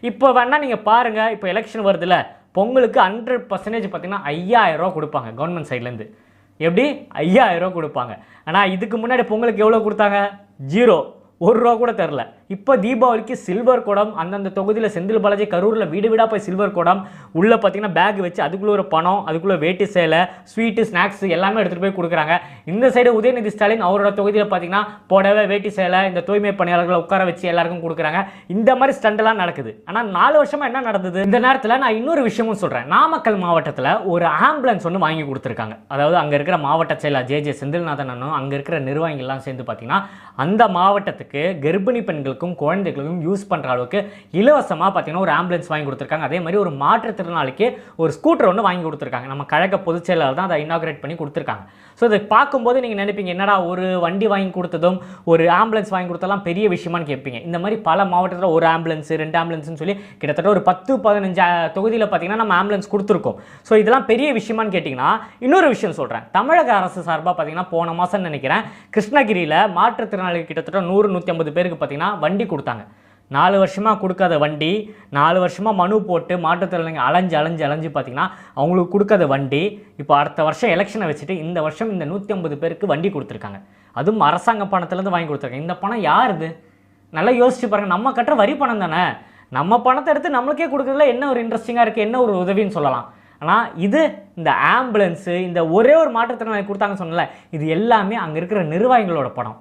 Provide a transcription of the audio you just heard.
இப்போ வேணால் நீங்கள் பாருங்கள் இப்போ எலெக்ஷன் வருதுல்ல பொங்கலுக்கு ஹண்ட்ரட் பர்சன்டேஜ் பார்த்தீங்கன்னா ஐயாயிரரூவா கொடுப்பாங்க கவர்மெண்ட் சைட்லேருந்து எப்படி? ஐயாயிரரூவா கொடுப்பாங்க. ஆனால் இதுக்கு முன்னாடி பொங்கலுக்கு எவ்வளோ கொடுத்தாங்க? ஜீரோ. ஒரு ரூபா கூட தெரில. இப்போ தீபாவளிக்கு சில்வர் குடம் அந்தந்த தொகுதியில் செந்தில் பாலாஜி கரூரில் வீடு வீடாக போய் சில்வர் குடம் உள்ளே பார்த்தீங்கன்னா பேக் வச்சு அதுக்குள்ளே ஒரு பணம் அதுக்குள்ளே வேட்டி சேலை ஸ்வீட்டு ஸ்நாக்ஸ் எல்லாமே எடுத்துகிட்டு போய் கொடுக்குறாங்க. இந்த சைடு உதயநிதி ஸ்டாலின் அவரோட தொகுதியில் பார்த்தீங்கன்னா புடவை வேட்டி சேலை இந்த தூய்மை பணியாளர்களை உட்கார வச்சு எல்லாருக்கும் கொடுக்குறாங்க. இந்த மாதிரி ஸ்டண்டெல்லாம் நடக்குது. ஆனால் நாலு வருஷமாக என்ன நடந்தது? இந்த நேரத்தில் நான் இன்னொரு விஷயமும் சொல்கிறேன் நாமக்கல் மாவட்டத்தில் ஒரு ஆம்புலன்ஸ் ஒன்று வாங்கி கொடுத்துருக்காங்க. அதாவது அங்கே இருக்கிற மாவட்ட செயலர் ஜே ஜே செந்தில்நாதன் அங்கே இருக்கிற நிர்வாகிகள்லாம் சேர்ந்து பார்த்தீங்கன்னா அந்த மாவட்டத்துக்கு கர்ப்பிணி பெண்களுக்கும் குழந்தைகளுக்கும் யூஸ் பண்ணுற அளவுக்கு இலவசமாக பார்த்தீங்கன்னா ஒரு ஆம்புலன்ஸ் வாங்கி கொடுத்துருக்காங்க. அதே மாதிரி ஒரு மாற்றுத்திறனாளிக்கு ஒரு ஸ்கூட்டர் ஒன்று வாங்கி கொடுத்துருக்காங்க. நம்ம கழக பொதுச் செயலாளர் தான் அதை இனாகிரேட் பண்ணி கொடுத்துருக்காங்க. ஸோ இதை பார்க்கும்போது நீங்கள் நினைப்பீங்க என்னடா ஒரு வண்டி வாங்கி கொடுத்ததும் ஒரு ஆம்புலன்ஸ் வாங்கி கொடுத்ததெல்லாம் பெரிய விஷயமான்னு கேட்பீங்க. இந்த மாதிரி பல மாவட்டத்தில் ஒரு ஆம்புலன்ஸ் ரெண்டு ஆம்புலன்ஸ்னு சொல்லி கிட்டத்தட்ட ஒரு பத்து பதினஞ்சு தொகுதியில் பார்த்தீங்கன்னா நம்ம ஆம்புலன்ஸ் கொடுத்துருக்கோம். ஸோ இதெல்லாம் பெரிய விஷயமான்னு கேட்டிங்கன்னா இன்னொரு விஷயம் சொல்கிறேன் தமிழக அரசு சார்பாக பார்த்தீங்கன்னா போன மாதம் நினைக்கிறேன் கிருஷ்ணகிரியில் மாற்றுத்திறனாளிகள் கிட்டத்தட்ட நூறு நூற்றி ஐம்பது பேருக்கு பார்த்தீங்கன்னா வண்டி கொடுத்தாங்க. நாலு வருஷமாக கொடுக்காத வண்டி நாலு வருஷமாக மனு போட்டு மாற்றுத்திறனாளிங்க அலைஞ்சு அலைஞ்சு அலைஞ்சு பார்த்தீங்கன்னா அவங்களுக்கு கொடுக்காத வண்டி இப்போ அடுத்த வருஷம் எலெக்ஷனை வச்சுட்டு இந்த வருஷம் இந்த நூற்றி ஐம்பது பேருக்கு வண்டி கொடுத்துருக்காங்க. அதுவும் அரசாங்க பணத்துலேருந்து வாங்கி கொடுத்துருக்காங்க. இந்த பணம் யார் இது? நல்லா யோசிச்சு பாருங்கள் நம்ம கட்டுற வரி பணம் தானே? நம்ம பணத்தை எடுத்து நம்மளுக்கே கொடுக்குறதுல என்ன ஒரு இன்ட்ரெஸ்டிங்காக இருக்குது என்ன ஒரு உதவின்னு சொல்லலாம். ஆனால் இது இந்த ஆம்புலன்ஸு இந்த ஒரே ஒரு மாற்றுத்திறனாளி கொடுத்தாங்க சொன்னல இது எல்லாமே அங்கே இருக்கிற நிர்வாகிகளோட பணம்.